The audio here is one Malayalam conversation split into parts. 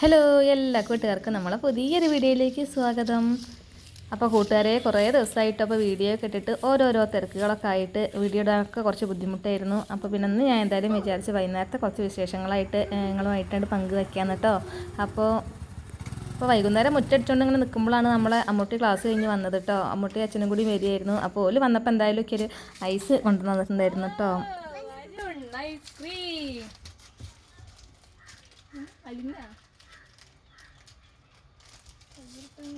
ഹലോ എല്ലാ കൂട്ടുകാർക്കും നമ്മളെ പുതിയൊരു വീഡിയോയിലേക്ക് സ്വാഗതം. അപ്പോൾ കൂട്ടുകാരെ കുറേ ദിവസമായിട്ട് അപ്പോൾ വീഡിയോ ഒക്കെ ഇട്ടിട്ട് ഓരോരോ തിരക്കുകളൊക്കെ ആയിട്ട് വീഡിയോ ഇടാനൊക്കെ കുറച്ച് ബുദ്ധിമുട്ടായിരുന്നു. അപ്പോൾ പിന്നെ ഇന്ന് ഞാൻ എന്തായാലും വിചാരിച്ച് വൈകുന്നേരത്തെ കുറച്ച് വിശേഷങ്ങളായിട്ട് നിങ്ങളുമായിട്ടാണ് പങ്കുവെക്കാന്ന് കേട്ടോ അപ്പോൾ അപ്പോൾ വൈകുന്നേരം മുറ്റടിച്ചുകൊണ്ട് ഇങ്ങനെ നിൽക്കുമ്പോഴാണ് നമ്മളെ അമ്മൂട്ടി ക്ലാസ് കഴിഞ്ഞ് വന്നത് കേട്ടോ അമ്മൂട്ടി അച്ഛനും കൂടി വരികയായിരുന്നു. അപ്പോൾ ഓൽ വന്നപ്പോൾ എന്തായാലും ഒക്കെ ഒരു ഐസ് കൊണ്ടുവന്നിട്ടുണ്ടായിരുന്നു കേട്ടോ ഐസ്ക്രീം അലിന അമ്മ ഇത് ഞാൻ എടുത്തിട്ടോ അമ്മ ഞാനിത് കൂടെ എടുത്തിട്ടോ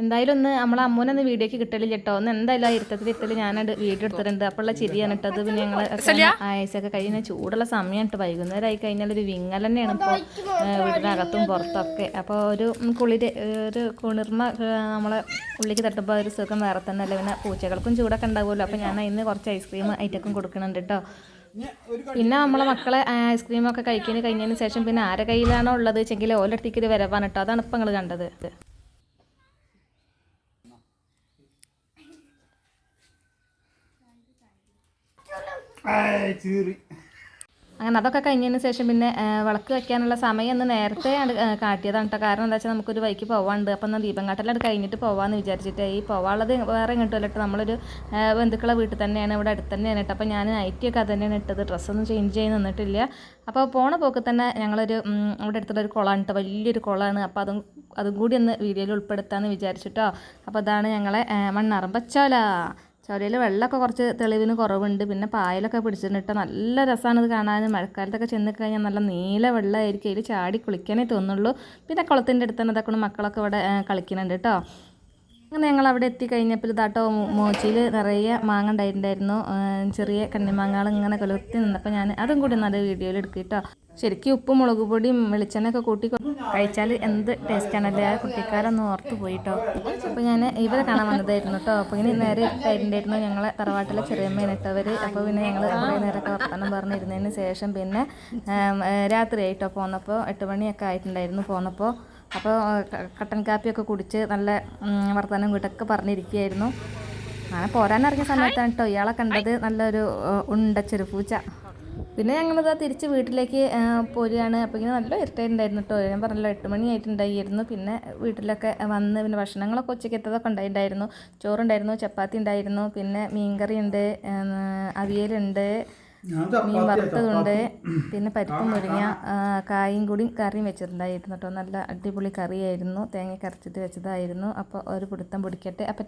എന്തായാലും ഒന്ന് നമ്മളെ അമ്മൂനെ ഒന്ന് വീഡിയോക്ക് കിട്ടലില്ല കേട്ടോ ഒന്ന് എന്തായാലും ആ ഇരുത്തത്തിൽ ഇരുത്തൽ ഞാനത് വീഡിയോ എടുത്തിട്ടുണ്ട്. അപ്പോഴുള്ള ചിരിയാണ് കേട്ടോ. അത് പിന്നെ ഞങ്ങൾ ആഴ്ചയൊക്കെ കഴിഞ്ഞാൽ ചൂടുള്ള സമയം കേട്ടോ. വൈകുന്നേരം ആയി കഴിഞ്ഞാൽ ഒരു വിങ്ങൽ തന്നെയാണ് ഇപ്പോൾ വീടിനകത്തും പുറത്തൊക്കെ. അപ്പോൾ ഒരു കുളിര് ഒരു കുളിർമ നമ്മളെ ഉള്ളിലേക്ക് തട്ടുമ്പോൾ ഒരു സുഖം വേറെ തന്നെ അല്ലേ പിന്നെ പൂച്ചകൾക്കും ചൂടൊക്കെ ഉണ്ടാവുമല്ലോ. അപ്പോൾ ഞാൻ ഇന്ന് കുറച്ച് ഐസ്ക്രീം ഐറ്റക്കും കൊടുക്കുന്നുണ്ട് കേട്ടോ. പിന്നെ നമ്മളെ മക്കളെ ഐസ്ക്രീമൊക്കെ കഴിക്കുന്നതിന് കഴിഞ്ഞതിന് ശേഷം പിന്നെ ആരെ കയ്യിലാണോ ഉള്ളത്? വെച്ചെങ്കിൽ ഓലടുത്തേക്ക് ഒരു വരവാണ് കേട്ടോ. അതാണ് ഇപ്പം നിങ്ങൾ കണ്ടത്. അങ്ങനെ അതൊക്കെ കഴിഞ്ഞതിന് ശേഷം പിന്നെ വിളക്ക് വെക്കാനുള്ള സമയം ഒന്ന് നേരത്തെ കാട്ടിയതാണ് കേട്ടോ കാരണം എന്താ വെച്ചാൽ നമുക്കൊരു വൈക്ക് പോവാണ്ട്. അപ്പം എന്നാൽ ദീപം കാട്ടെല്ലാം കഴിഞ്ഞിട്ട് പോവാന്ന് വിചാരിച്ചിട്ട്. ഈ പോവാനുള്ളത് വേറെ കിട്ടുമല്ലോ കേട്ടോ നമ്മളൊരു ബന്ധുക്കളെ വീട്ടിൽ തന്നെയാണ് ഇവിടെ അടുത്ത് തന്നെയാണ് കേട്ടോ അപ്പോൾ ഞാൻ നൈറ്റിയൊക്കെ അത് തന്നെയാണ് ഇട്ടത്. ഡ്രസ്സൊന്നും ചേഞ്ച് ചെയ്ത് നിന്നിട്ടില്ല. അപ്പോൾ പോണ പോക്ക് തന്നെ ഞങ്ങളൊരു ഇവിടെ അടുത്തുള്ള ഒരു കുളമാണ് കേട്ടോ വലിയൊരു കുളമാണ് അപ്പോൾ അതും അതും കൂടി ഒന്ന് വീഡിയോയിൽ ഉൾപ്പെടുത്താമെന്ന് വിചാരിച്ചിട്ടോ. അപ്പോൾ അതാണ് ഞങ്ങളെ മണ്ണറമ്പച്ചോല. ചോലയിൽ വെള്ളമൊക്കെ കുറച്ച് തെളിവിന് കുറവുണ്ട്. പിന്നെ പായലൊക്കെ പിടിച്ചിട്ട് നല്ല രസമാണ് ഇത് കാണാൻ മഴക്കാലത്തൊക്കെ ചെന്ന് കഴിഞ്ഞാൽ നല്ല നീല വെള്ളമായിരിക്കും അതിൽ ചാടി കുളിക്കാനേ തോന്നുള്ളൂ. പിന്നെ കുളത്തിന്റെ അടുത്ത് തന്നെ ഇതൊക്കെ മക്കളൊക്കെ ഇവിടെ കളിക്കുന്നുണ്ട് കേട്ടോ അങ്ങനെ ഞങ്ങൾ അവിടെ എത്തി കഴിഞ്ഞപ്പോൾ ഇതാട്ടോ മോച്ചിയിൽ നിറയെ മാങ്ങ ഉണ്ടായിട്ടുണ്ടായിരുന്നു. ചെറിയ കണ്ണിമാങ്ങകൾ ഇങ്ങനെ കൊലുത്തി നിന്നപ്പോൾ ഞാൻ അതും കൂടി നല്ല വീഡിയോയിൽ എടുക്കും കേട്ടോ ശരിക്കും ഉപ്പും മുളക് പൊടിയും വെളിച്ചെണ്ണയൊക്കെ കൂട്ടി കഴിച്ചാൽ എന്ത് ടേസ്റ്റാണല്ലേ ആ കുട്ടിക്കാരൊന്നും ഓർത്ത് പോയിട്ടോ അപ്പോൾ ഞാൻ ഇവരെ കാണാൻ വന്നതായിരുന്നു കേട്ടോ അപ്പോൾ ഇനി നേരെ ഇട്ടായിട്ടുണ്ടായിരുന്നു ഞങ്ങളെ തറവാട്ടിലെ ചെറിയമ്മേനെ ഇട്ടവർ അപ്പോൾ പിന്നെ ഞങ്ങൾ കുറേ നേരമൊക്കെ വർത്തമാനം പറഞ്ഞിരുന്നതിന് ശേഷം പിന്നെ രാത്രിയായിട്ടോ പോന്നപ്പോൾ എട്ട് മണിയൊക്കെ ആയിട്ടുണ്ടായിരുന്നു പോന്നപ്പോൾ അപ്പോൾ കട്ടൻ കാപ്പിയൊക്കെ കുടിച്ച് നല്ല വർത്തമാനം വീട്ടൊക്കെ പറഞ്ഞിരിക്കുകയായിരുന്നു. അങ്ങനെ പോരാനിറങ്ങിയ സമയത്താണ് കേട്ടോ ഇയാളെ കണ്ടത് നല്ലൊരു ഉണ്ട ചെറുപൂച്ച. പിന്നെ ഞങ്ങളിതാ തിരിച്ച് വീട്ടിലേക്ക് പോരുകയാണ്. അപ്പോൾ ഇങ്ങനെ നല്ല ഇരുട്ടായിട്ടുണ്ടായിരുന്നു കേട്ടോ ഞാൻ പറഞ്ഞല്ലോ എട്ട് മണി ആയിട്ടുണ്ടായിരുന്നു. പിന്നെ വീട്ടിലൊക്കെ വന്ന് പിന്നെ ഭക്ഷണങ്ങളൊക്കെ ഉച്ചയ്ക്കത്തതൊക്കെ ഉണ്ടായിട്ടുണ്ടായിരുന്നു. ചോറുണ്ടായിരുന്നു ചപ്പാത്തി ഉണ്ടായിരുന്നു. പിന്നെ മീൻകറി ഉണ്ട് ഏഹ്, അവിയലുണ്ട്. മീൻ വറുത്തതുണ്ട് പിന്നെ പരിപ്പ് മുരിങ്ങ കായും കൂടി കറിയും വെച്ചിട്ടുണ്ടായിരുന്നു കേട്ടോ. നല്ല അടിപൊളി കറിയായിരുന്നു. തേങ്ങ കരച്ചിട്ട് വെച്ചതായിരുന്നു. അപ്പോൾ ഒരു പിടുത്തം പിടിക്കട്ടെ. അപ്പോൾ